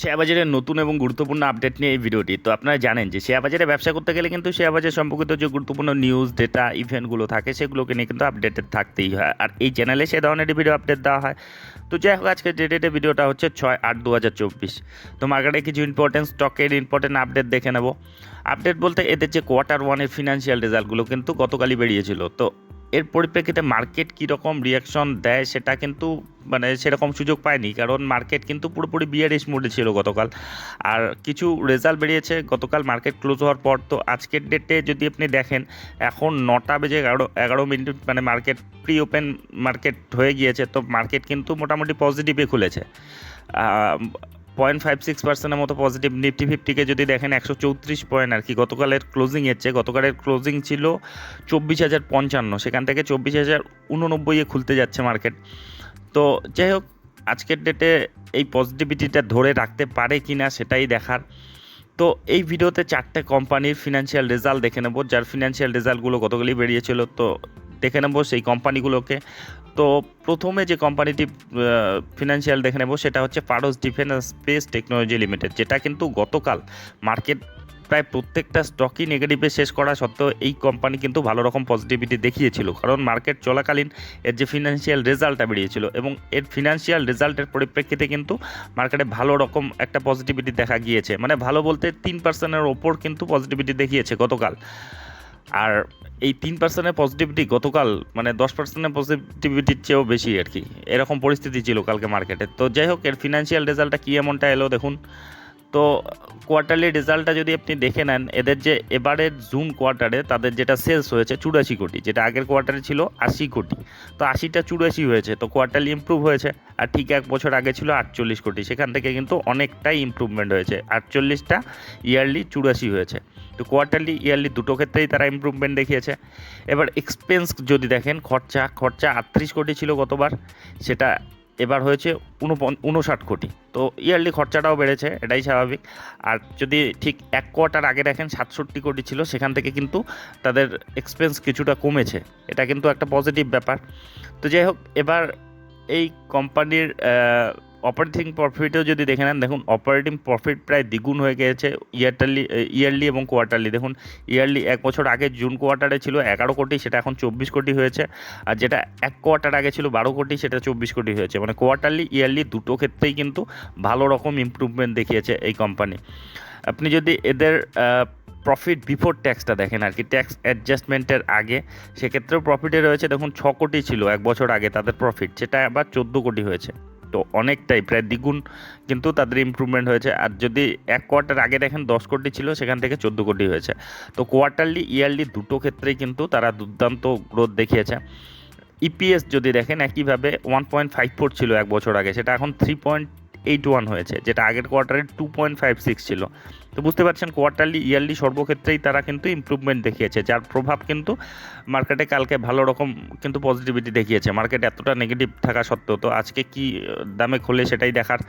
Share বাজারের নতুন এবং গুরুত্বপূর্ণ আপডেট নিয়ে এই ভিডিওটি। তো আপনারা জানেন যে শেয়ার বাজারে ব্যবসা করতে গেলে কিন্তু শেয়ার বাজার সম্পর্কিত যে গুরুত্বপূর্ণ নিউজ ডেটা ইভেন্টগুলো থাকে, সেগুলোকে নিয়ে কিন্তু আপডেটেড থাকতেই হয়। আর এই চ্যানেলে সে ধরনের ভিডিও আপডেট দেওয়া হয়। তো যাই হোক আজকে যে ডেটে ভিডিওটা হচ্ছে ছয় আট দু হাজার চব্বিশ। তো মার্কেটে কিছু ইম্পর্টেন্ট স্টকের ইম্পর্টেন্ট আপডেট দেখে নেব। আপডেট বলতে এদের যে কোয়ার্টার ওয়ানের ফিনান্সিয়াল রেজাল্টগুলো কিন্তু গতকালই বেরিয়েছিল। তো এর পরিপ্রেক্ষিতে মার্কেট কীরকম রিয়াকশন দেয় সেটা কিন্তু মানে সেরকম সুযোগ পায়নি। কারণ মার্কেট কিন্তু পুরোপুরি বিয়ারিশ মোডে ছিল গতকাল। আর কিছু রেজাল্ট বেরিয়েছে, গতকাল মার্কেট ক্লোজ হওয়ার পর তো আজকের ডেটে যদি আপনি দেখেন, এখন নটা বেজে এগারো এগারো মিনিট মানে মার্কেট প্রি ওপেন মার্কেট হয়ে গিয়েছে, তো মার্কেট কিন্তু মোটামুটি পজিটিভে খুলেছে। পয়েন্ট ফাইভ সিক্স পার্সেন্টের মতো পজিটিভ নিফটি ফিফটিকে যদি দেখেন একশো চৌত্রিশ পয়েন্ট আর কি। গতকালের ক্লোজিং চেয়ে গতকালের ক্লোজিং ছিল চব্বিশ হাজার পঞ্চান্ন। সেখান থেকে চব্বিশ হাজার উননব্বইয়ে খুলতে যাচ্ছে মার্কেট তো যাই হোক, আজকের ডেটে এই পজিটিভিটিটা ধরে রাখতে পারে কি না সেটাই দেখার। তো এই ভিডিওতে চারটে কোম্পানির ফিনান্সিয়াল রেজাল্ট দেখে নেব। যার ফিনান্সিয়াল রেজাল্টগুলো গতকালই বেরিয়েছিল, তো দেখে নেব সেই কোম্পানিগুলোকে তো প্রথমে যে কোম্পানিটি ফিনান্সিয়াল দেখে নেব, সেটা হচ্ছে পারস ডিফেন্স স্পেস টেকনোলজি লিমিটেড যেটা কিন্তু গতকাল মার্কেট প্রায় প্রত্যেকটা স্টকই নেগেটিভে শেষ করা সত্ত্বেও এই কোম্পানি কিন্তু ভালো রকম পজিটিভিটি দেখিয়েছিল। কারণ মার্কেট চলাকালীন এর যে ফিনান্সিয়াল রেজাল্টটা বেরিয়েছিল এবং এর ফিনান্সিয়াল রেজাল্টের পরিপ্রেক্ষিতে কিন্তু মার্কেটে ভালো রকম একটা পজিটিভিটি দেখা গিয়েছে। মানে ভালো বলতে তিন পার্সেন্টের ওপর কিন্তু পজিটিভিটি দেখিয়েছে গতকাল। আর এই তিন পার্সেন্টের পজিটিভিটি গতকাল মানে দশ পার্সেন্টের পজিটিভিটির চেয়েও বেশি আর কি। এরকম পরিস্থিতি ছিল কালকে মার্কেটে তো যাই হোক, এর ফিনান্সিয়াল রেজাল্টটা কী এমনটা এলো দেখুন। তো কোয়ার্টারলি রেজাল্টটা যদি আপনি দেখে নেন, এদের যে এবারের জুন কোয়ার্টারে তাদের যেটা সেলস হয়েছে চুরাশি কোটি, যেটা আগের কোয়ার্টারে ছিল আশি কোটি। তো আশিটা চুরাশি হয়েছে, তো কোয়ার্টারলি ইম্প্রুভ হয়েছে, আর ঠিক এক বছর আগে ছিল আটচল্লিশ কোটি। সেখান থেকে কিন্তু অনেকটাই ইম্প্রুভমেন্ট হয়েছে, আটচল্লিশটা ইয়ারলি চুরাশি হয়েছে। তো কোয়ার্টারলি ইয়ারলি দুটো ক্ষেত্রেই তারা ইম্প্রুভমেন্ট দেখিয়েছে। এবার এক্সপেন্স যদি দেখেন, খরচা খরচা আটত্রিশ কোটি ছিল গতবার, সেটা এবার হয়েছে উনষাট কোটি। তো ইয়ারলি খরচাটাও বেড়েছে, এটাই স্বাভাবিক। আর যদি ঠিক এক কোয়ার্টার আগে দেখেন, সাতষট্টি কোটি ছিল, সেখান থেকে কিন্তু তাদের এক্সপেন্স কিছুটা কমেছে। এটা কিন্তু একটা পজিটিভ ব্যাপার। তো যাই হোক, এবার এই কোম্পানির অপারেটিং প্রফিটও যদি দেখে নেন, দেখুন অপারেটিং প্রফিট প্রায় দ্বিগুণ হয়ে গিয়েছে ইয়ারটারলি ইয়ারলি এবং কোয়ার্টারলি দেখুন ইয়ারলি এক বছর আগে জুন কোয়ার্টারে ছিল এগারো কোটি, সেটা এখন চব্বিশ কোটি হয়েছে। আর যেটা এক কোয়ার্টার আগে ছিল বারো কোটি, সেটা চব্বিশ কোটি হয়েছে। মানে কোয়ার্টারলি ইয়ারলি দুটো ক্ষেত্রেই কিন্তু ভালো রকম ইম্প্রুভমেন্ট দেখিয়েছে এই কোম্পানি আপনি যদি এদের প্রফিট বিফোর ট্যাক্সটা দেখেন আর কি ট্যাক্স অ্যাডজাস্টমেন্টের আগে, সেক্ষেত্রেও প্রফিটে রয়েছে, দেখুন, ছ কোটি ছিল এক বছর আগে তাদের প্রফিট সেটা আবার চোদ্দ কোটি হয়েছে। তো অনেকটাই, প্রায় দ্বিগুণ কিন্তু তাদের ইম্প্রুভমেন্ট হয়েছে। আর যদি এক কোয়ার্টার আগে দেখেন দশ কোটি ছিল, সেখান থেকে চোদ্দ কোটি হয়েছে। তো কোয়ার্টারলি ইয়ারলি দুটো ক্ষেত্রেই কিন্তু তারা দুর্দান্ত গ্রোথ দেখিয়েছে। ইপিএস যদি দেখেন, একইভাবে ওয়ান পয়েন্ট ফাইভ ফোর ছিল এক বছর আগে, সেটা এখন থ্রি পয়েন্ট এইট ওয়ান হয়েছে, যেটা আগের কোয়ার্টারে টু পয়েন্ট ফাইভ সিক্স ছিল। তো বুঝতে পারছেন কোয়ার্টারলি ইয়ারলি সর্বক্ষেত্রেই তারা কিন্তু ইম্প্রুভমেন্ট দেখিয়েছে, যার প্রভাব কিন্তু মার্কেটে কালকে ভালো রকম কিন্তু পজিটিভিটি দেখিয়েছে। মার্কেট এতটা নেগেটিভ থাকা সত্ত্বেও তো আজকে কি দামে খোলে সেটাই দেখার।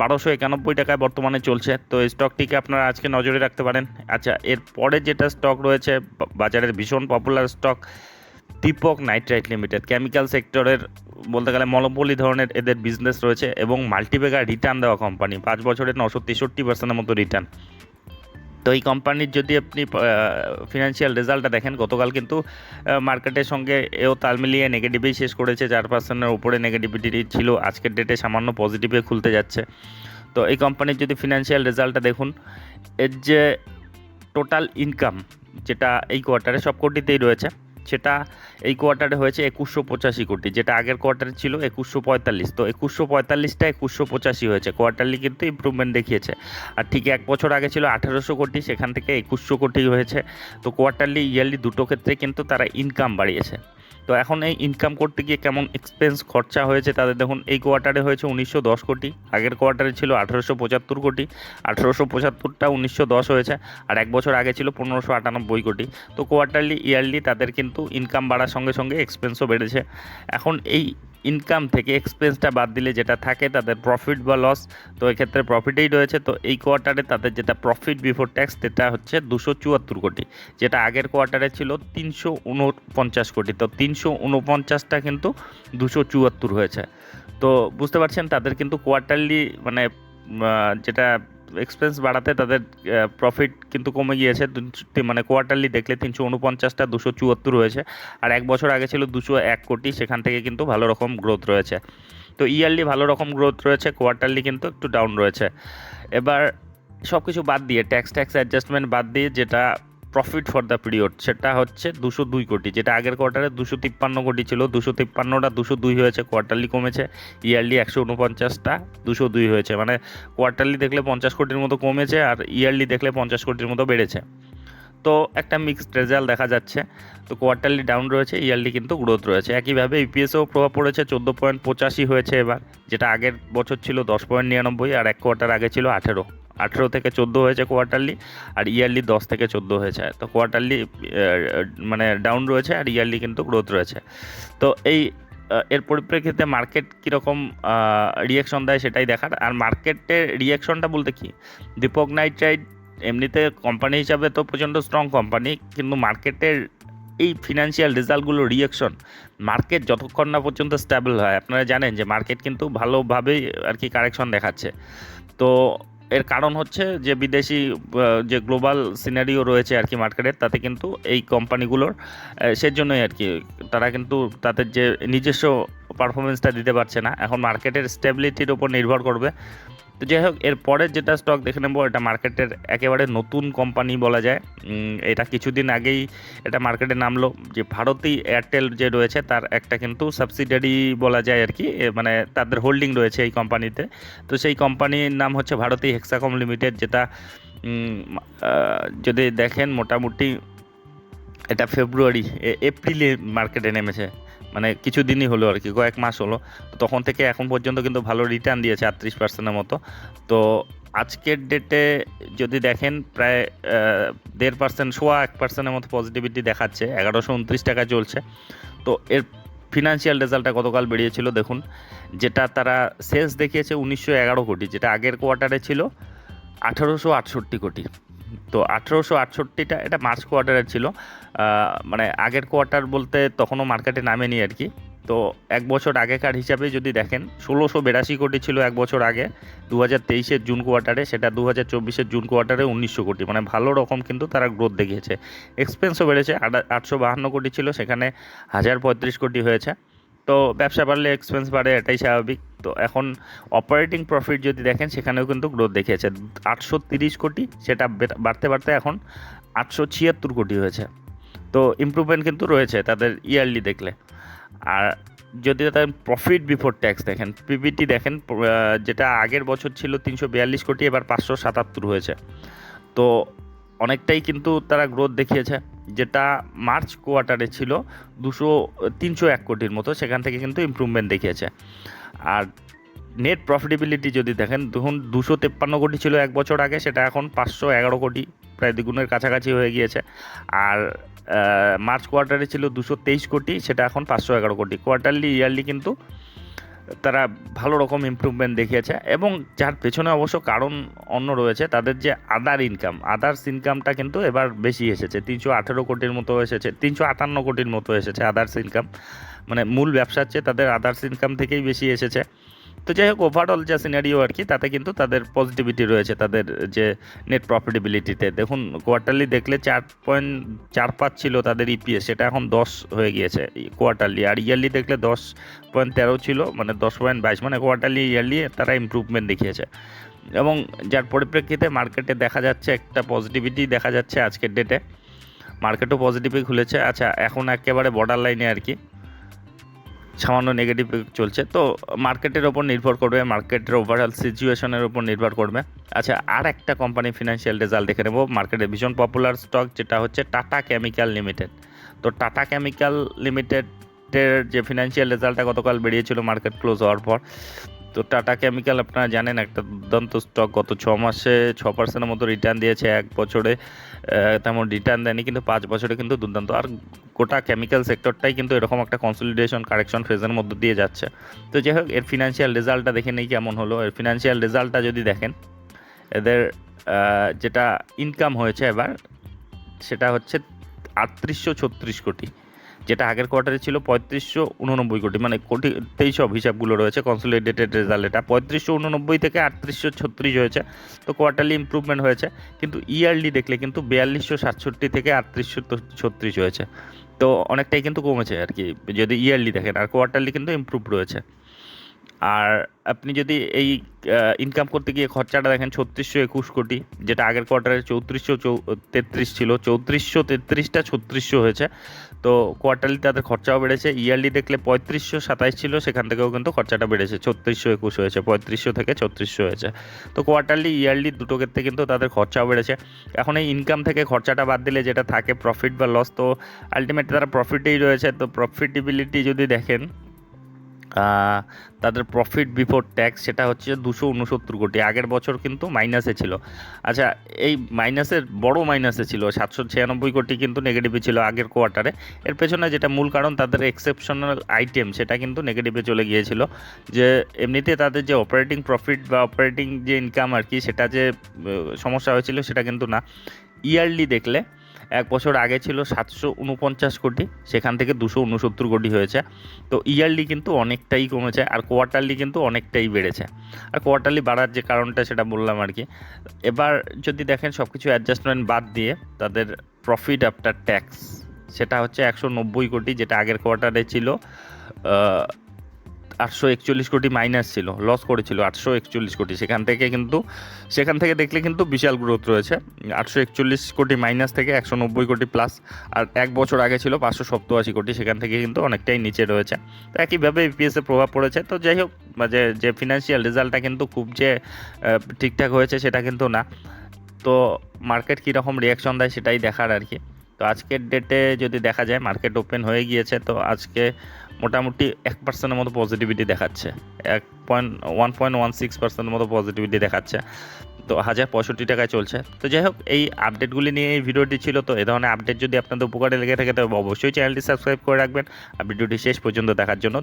বারোশো একানব্বই টাকায় বর্তমানে চলছে, তো এই স্টকটিকে আপনারা আজকে নজরে রাখতে পারেন। আচ্ছা এরপরে যেটা স্টক রয়েছে বাজারের ভীষণ popular stock Deepak nitrite limited chemical সেক্টরের বলতে গেলে মলম্বলি ধরনের এদের বিজনেস রয়েছে এবং মাল্টিবেগার রিটার্ন দেওয়া কোম্পানি পাঁচ বছরের নশো তেষট্টি পার্সেন্টের মতো রিটার্ন তো এই কোম্পানির যদি আপনি ফিনান্সিয়াল রেজাল্টটা দেখেন, গতকাল কিন্তু মার্কেটের সঙ্গে এও তাল মিলিয়ে নেগেটিভেই শেষ করেছে, চার পার্সেন্টের উপরে নেগেটিভিটি ছিল। আজকের ডেটে সামান্য পজিটিভে খুলতে যাচ্ছে। তো এই কোম্পানির যদি ফিনান্সিয়াল রেজাল্টটা দেখুন, এর যে টোটাল ইনকাম যেটা এই কোয়ার্টারে সব কোটিতেই রয়েছে সেটা এই কোয়ার্টারে হয়েছে একুশশো পঁচাশি কোটি, যেটা আগের কোয়ার্টারে ছিল একুশশো পঁয়তাল্লিশ। তো একুশশো পঁয়তাল্লিশটা একুশশো পঁচাশি হয়েছে। কোয়ার্টারলি কিন্তু ইম্প্রুভমেন্ট দেখিয়েছে। আর ঠিক এক বছর আগে ছিল আঠেরোশো কোটি, সেখান থেকে একুশশো কোটি হয়েছে। তো কোয়ার্টারলি ইয়ারলি দুটো ক্ষেত্রে কিন্তু তারা ইনকাম বাড়িয়েছে। তো এখন এই ইনকাম করতে গিয়ে কেমন এক্সপেন্স খরচা হয়েছে তাদের? দেখুন, এই কোয়ার্টারে হয়েছে উনিশশো দশ কোটি, আগের কোয়ার্টারে ছিল আঠেরোশো পঁচাত্তর কোটি, আঠেরোশো পঁচাত্তরটা উনিশশো দশ হয়েছে, আর এক বছর আগে ছিল পনেরোশো আটানব্বই কোটি। তো কোয়ার্টারলি ইয়ারলি তাদের কিন্তু ইনকাম বাড়ার সঙ্গে সঙ্গে এক্সপেন্সও বেড়েছে। এখন এই ইনকাম থেকে এক্সপেন্সটা বাদ দিলে যেটা থাকে তাদের প্রফিট বা লস তো এক্ষেত্রে প্রফিটেই রয়েছে। তো এই কোয়ার্টারে তাদের যেটা প্রফিট বিফোর ট্যাক্স সেটা হচ্ছে দুশো চুয়াত্তর কোটি, যেটা আগের কোয়ার্টারে ছিল তিনশো উনপঞ্চাশ কোটি। তো তিনশো উনপঞ্চাশটা কিন্তু দুশো চুয়াত্তর হয়েছে। তো বুঝতে পারছেন, তাদের কিন্তু কোয়ার্টারলি মানে যেটা এক্সপেন্স বাড়াতে তাদের প্রফিট কিন্তু কমে গিয়েছে। মানে কোয়ার্টারলি দেখলে তিনশো উনপঞ্চাশটা দুশো চুয়াত্তর হয়েছে। আর এক বছর আগে ছিল দুশো এক কোটি, সেখান থেকে কিন্তু ভালো রকম গ্রোথ রয়েছে। তো ইয়ারলি ভালো রকম গ্রোথ রয়েছে কোয়ার্টারলি কিন্তু একটু ডাউন রয়েছে। এবার সব কিছু বাদ দিয়ে ট্যাক্স ট্যাক্স অ্যাডজাস্টমেন্ট বাদ দিয়ে যেটা প্রফিট ফর দ্য পিরিয়ড সেটা হচ্ছে দুশো দুই কোটি, যেটা আগের কোয়ার্টারে দুশো তিপ্পান্ন কোটি ছিল, দুশো তিপ্পান্নটা দুশো দুই হয়েছে কোয়ার্টারলি কমেছে ইয়ারলি একশো উনপঞ্চাশটা দুশো দুই হয়েছে মানে কোয়ার্টারলি দেখলে পঞ্চাশ কোটির মতো কমেছে আর ইয়ারলি দেখলে পঞ্চাশ কোটির মতো বেড়েছে। তো একটা মিক্সড রেজাল্ট দেখা যাচ্ছে, তো কোয়ার্টারলি ডাউন রয়েছে ইয়ারলি কিন্তু গ্রোথ রয়েছে। একইভাবে ইপিএসও প্রভাব পড়েছে, চোদ্দ পয়েন্ট পঁচাশি হয়েছে এবার, যেটা আগের বছর ছিল দশ পয়েন্ট নিরানব্বই আর এক কোয়ার্টার আগে ছিল আঠেরো। আঠেরো থেকে চোদ্দ হয়েছে কোয়ার্টারলি আর ইয়ারলি দশ থেকে চোদ্দ হয়েছে। তো কোয়ার্টারলি মানে ডাউন রয়েছে আর ইয়ারলি কিন্তু গ্রোথ রয়েছে। তো এই এর পরিপ্রেক্ষিতে মার্কেট কীরকম রিয়াকশন দেয় সেটাই দেখার। আর মার্কেটের রিয়াকশনটা বলতে কি? দীপক নাইট্রাইট এমনিতে কোম্পানি হিসাবে তো প্রচণ্ড স্ট্রং কোম্পানি কিন্তু মার্কেটের এই ফিনান্সিয়াল রেজাল্টগুলো রিয়াকশন মার্কেট যতক্ষণ না পর্যন্ত স্টেবল হয়। আপনারা জানেন যে মার্কেট কিন্তু ভালোভাবেই আর কি কারেকশন দেখাচ্ছে। তো এর কারণ হচ্ছে যে বিদেশি যে গ্লোবাল সিনারিও রয়েছে আর কি মার্কেটের তাতে কিন্তু এই কোম্পানিগুলোর সেই জন্যই আর কি তারা কিন্তু তাদের যে নিজস্ব পারফরমেন্সটা দিতে পারছে না। এখন মার্কেটের স্টেবিলিটির ওপর নির্ভর করবে। তো যাই হোক, এর পরের যেটা স্টক দেখে নেব, এটা মার্কেটের একেবারে নতুন কোম্পানি বলা যায়। এটা কিছুদিন আগেই এটা মার্কেটে নামলো। যে ভারতী এয়ারটেল যে রয়েছে, তার একটা কিন্তু সাবসিডারি বলা যায় আর কি মানে তাদের হোল্ডিং রয়েছে এই কোম্পানিতে তো সেই কোম্পানির নাম হচ্ছে ভারতী হেক্সাকম লিমিটেড যেটা যদি দেখেন, মোটামুটি এটা ফেব্রুয়ারি এপ্রিলে মার্কেটে নেমেছে। মানে কিছুদিনই হলো আর কি, কয়েক মাস হলো। তো তখন থেকে এখন পর্যন্ত কিন্তু ভালো রিটার্ন দিয়েছে আটত্রিশ পার্সেন্টের মতো। তো আজকের ডেটে যদি দেখেন প্রায় দেড় পার্সেন্ট সোয়া এক পার্সেন্টের মতো পজিটিভিটি দেখাচ্ছে, এগারোশো উনত্রিশ টাকা চলছে। তো এর ফিনান্সিয়াল রেজাল্টটা গতকাল বেরিয়েছিল, দেখুন, যেটা তারা সেলস দেখিয়েছে উনিশশো এগারো কোটি, যেটা আগের কোয়ার্টারে ছিল আঠারোশো আটষট্টি কোটি। তো আঠেরোশো আটষট্টিটা এটা মার্চ কোয়ার্টারে ছিল। মানে আগের কোয়ার্টার বলতে তখনও মার্কেটে নামেনি আর কি। তো এক বছর আগেকার হিসাবে যদি দেখেন, ষোলোশো বিরাশি কোটি ছিল এক বছর আগে দু হাজার তেইশের জুন কোয়ার্টারে সেটা দু হাজার চব্বিশের জুন কোয়ার্টারে উনিশশো কোটি। মানে ভালো রকম কিন্তু তারা গ্রোথ দেখিয়েছে। এক্সপেন্সও বেড়েছে আটশো বাহান্ন কোটি ছিল, সেখানে হাজার পঁয়ত্রিশ কোটি হয়েছে। তো ব্যবসা বাড়লে এক্সপেন্স বাড়ে, এটাই স্বাভাবিক। তো এখন অপারেটিং প্রফিট যদি দেখেন, সেখানেও কিন্তু গ্রোথ দেখিয়েছে। আটশো তিরিশ কোটি, সেটা বাড়তে বাড়তে এখন আটশো ছিয়াত্তর কোটি হয়েছে। তো ইমপ্রুভমেন্ট কিন্তু রয়েছে তাদের ইয়ারলি দেখলে। আর যদি তাদের প্রফিট বিফোর ট্যাক্স দেখেন পিবিটি দেখেন যেটা আগের বছর ছিল তিনশো বিয়াল্লিশ কোটি, এবার পাঁচশো সাতাত্তর হয়েছে। তো অনেকটাই কিন্তু তারা গ্রোথ দেখিয়েছে। যেটা মার্চ কোয়ার্টারে ছিল, দুশো, তিনশো এক কোটির মতো, সেখান থেকে কিন্তু ইমপ্রুভমেন্ট দেখিয়েছে। আর নেট প্রফিটেবিলিটি যদি দেখেন দেখুন দুশো তেপ্পান্ন কোটি ছিল এক বছর আগে, সেটা এখন পাঁচশো এগারো কোটি, প্রায় দ্বিগুণের কাছাকাছি হয়ে গিয়েছে। আর মার্চ কোয়ার্টারে ছিল দুশো তেইশ কোটি, সেটা এখন পাঁচশো এগারো কোটি। কোয়ার্টারলি ইয়ারলি কিন্তু তারা ভালো রকম ইম্প্রুভমেন্ট দেখিয়েছে এবং যার পেছনে অবশ্য কারণ অন্য রয়েছে, তাদের যে আদার ইনকাম আদার্স ইনকামটা কিন্তু এবার বেশি এসেছে। তিনশো আঠেরো কোটির মতো এসেছে, তিনশো আটান্ন কোটির মতো এসেছে আদার্স ইনকাম মানে মূল ব্যবসার চেয়ে তাদের আদার্স ইনকাম থেকেই বেশি এসেছে। তো যাই হোক ওভারঅল যা সিনারিও আর কি তাতে কিন্তু তাদের পজিটিভিটি রয়েছে, তাদের যে নেট প্রফিটেবিলিটিতে দেখুন কোয়ার্টারলি দেখলে চার পয়েন্ট চার পাঁচ ছিল তাদের ইপিএস সেটা এখন দশ হয়ে গিয়েছে কোয়ার্টারলি আর ইয়ারলি দেখলে দশ পয়েন্ট তেরো ছিল মানে দশ পয়েন্ট বাইশ মানে কোয়ার্টারলি ইয়ারলি তারা ইম্প্রুভমেন্ট দেখিয়েছে। এবং যার পরিপ্রেক্ষিতে মার্কেটে দেখা যাচ্ছে একটা পজিটিভিটি দেখা যাচ্ছে আজকের ডেটে মার্কেটও পজিটিভই খুলেছে। আচ্ছা এখন একেবারে বর্ডার লাইনে আর কি সামান্য নেগেটিভ চলছে। তো মার্কেটের ওপর নির্ভর করবে মার্কেটের ওভারঅল সিচুয়েশনের ওপর নির্ভর করবে। আচ্ছা আর একটা কোম্পানি ফিনান্সিয়াল রেজাল্ট দেখে নেব। মার্কেটে ভীষণ পপুলার স্টক যেটা হচ্ছে টাটা কেমিক্যাল লিমিটেড তো টাটা কেমিক্যাল লিমিটেডের যে ফিনান্সিয়াল রেজাল্টটা গতকাল বেরিয়েছিল মার্কেট ক্লোজ হওয়ার পর তো টাটা কেমিক্যাল আপনারা জানেন, একটা দুর্দান্ত স্টক গত ছ মাসে ছ পার্সেন্টের মতো রিটার্ন দিয়েছে এক বছরে। তেমন রিটার্ন দেয়নি, কিন্তু পাঁচ বছরে কিন্তু দুর্দান্ত। আর গোটা কেমিক্যাল সেক্টরটাই কিন্তু এরকম একটা কনসলিডেশন কারেকশন ফেজের মধ্যে দিয়ে যাচ্ছে। তো যাই হোক, এর ফিনান্সিয়াল রেজাল্টটা দেখে নেই কেমন হলো। এর ফিনান্সিয়াল রেজাল্টটা যদি দেখেন, এদের যেটা ইনকাম হয়েছে এবার, সেটা হচ্ছে আটত্রিশশো ছত্রিশ কোটি। যেটা আগের কোয়ার্টারে ছিল পঁয়ত্রিশশো উননব্বই কোটি মানে কোটি, তেইশ সব হিসাবগুলো রয়েছে কনসোলিডেটেড রেজাল্ট এটা। পঁয়ত্রিশশো উননব্বই থেকে আটত্রিশশো ছত্রিশ হয়েছে, তো কোয়ার্টারলি ইম্প্রুভমেন্ট হয়েছে। কিন্তু ইয়ারলি দেখলে কিন্তু বিয়াল্লিশশো সাতষট্টি থেকে আটত্রিশশো ছত্রিশ হয়েছে। তো অনেকটাই কিন্তু কমেছে আর কি, যদি ইয়ারলি দেখেন, আর কোয়ার্টারলি কিন্তু ইম্প্রুভ রয়েছে। আর আপনি যদি এই ইনকাম করতে গিয়ে খরচাটা দেখেন ছত্রিশশো একুশ কোটি, যেটা আগের কোয়ার্টারে চৌত্রিশশো তেত্রিশ ছিল, চৌত্রিশশো তেত্রিশটা ছত্রিশশো হয়েছে। তো কোয়ার্টারলি তাদের খরচাও বেড়েছে ইয়ারলি দেখলে পঁয়ত্রিশশো সাতাইশ ছিল, সেখান থেকেও কিন্তু খরচাটা বেড়েছে, ছত্রিশশো একুশ হয়েছে, পঁয়ত্রিশশো থেকে ছত্রিশশো হয়েছে। তো কোয়ার্টারলি ইয়ারলি দুটো ক্ষেত্রে কিন্তু তাদের খরচাও বেড়েছে। এখন এই ইনকাম থেকে খরচাটা বাদ দিলে যেটা থাকে প্রফিট বা লস তো আলটিমেটলি তারা প্রফিটেই রয়েছে। তো প্রফিটেবিলিটি যদি দেখেন তাদের প্রফিট বিফোর ট্যাক্স সেটা হচ্ছে দুশো উনসত্তর কোটি। আগের বছর কিন্তু মাইনাসে ছিল। আচ্ছা এই মাইনাসের বড় মাইনাসে ছিল, সাতশো ছিয়ানব্বই কোটি কিন্তু নেগেটিভে ছিল আগের কোয়ার্টারে এর পেছনে যেটা মূল কারণ, তাদের এক্সেপশনাল আইটেম সেটা কিন্তু নেগেটিভে চলে গিয়েছিল। যে এমনিতে তাদের যে অপারেটিং প্রফিট বা অপারেটিং যে ইনকাম আর কি, সেটা যে সমস্যা হয়েছিল সেটা কিন্তু না। ইয়ারলি দেখলে এক বছর আগে ছিল সাতশো উনপঞ্চাশ কোটি, সেখান থেকে দুশো উনসত্তর কোটি হয়েছে। তো ইয়ারলি কিন্তু অনেকটাই কমেছে আর কোয়ার্টারলি কিন্তু অনেকটাই বেড়েছে। আর কোয়ার্টারলি বাড়ার যে কারণটা সেটা বললাম আর কি। এবার যদি দেখেন সব কিছু অ্যাডজাস্টমেন্ট বাদ দিয়ে তাদের প্রফিট আফটার ট্যাক্স সেটা হচ্ছে একশো নব্বই কোটি, যেটা আগের কোয়ার্টারে ছিল আটশো একচল্লিশ কোটি মাইনাস ছিল লস করেছিল আটশো একচল্লিশ কোটি। সেখান থেকে কিন্তু, সেখান থেকে দেখলে কিন্তু বিশাল গ্রোথ রয়েছে। আটশো একচল্লিশ কোটি মাইনাস থেকে একশো নব্বই কোটি প্লাস আর এক বছর আগে ছিল পাঁচশো সপ্তআশি কোটি। সেখান থেকে কিন্তু অনেকটাই নিচে রয়েছে। তো একইভাবে ইপিএসে প্রভাব পড়েছে। তো যাই হোক যে যে ফিনান্সিয়াল রেজাল্টটা কিন্তু খুব যে ঠিকঠাক হয়েছে সেটা কিন্তু না। তো মার্কেট কীরকম রিয়াকশন দেয় সেটাই দেখার আর কি। তো আজকের ডেটে যদি দেখা যায় মার্কেট ওপেন হয়ে গিয়েছে, তো আজকে মোটামুটি এক পার্সেন্টের মতো পজিটিভিটি দেখাচ্ছে। এক point one point one six পার্সেন্টের মতো পজিটিভিটি দেখাচ্ছে। তো হাজার পঁয়ষট্টি টাকায় চলছে। তো যাই হোক, এই আপডেটগুলি নিয়ে এই ভিডিওটি ছিল। তো এ ধরনের আপডেট যদি আপনাদের উপকারে লেগে থাকে, তবে অবশ্যই চ্যানেলটি সাবস্ক্রাইব করে রাখবেন। আর ভিডিওটি শেষ পর্যন্ত দেখার জন্য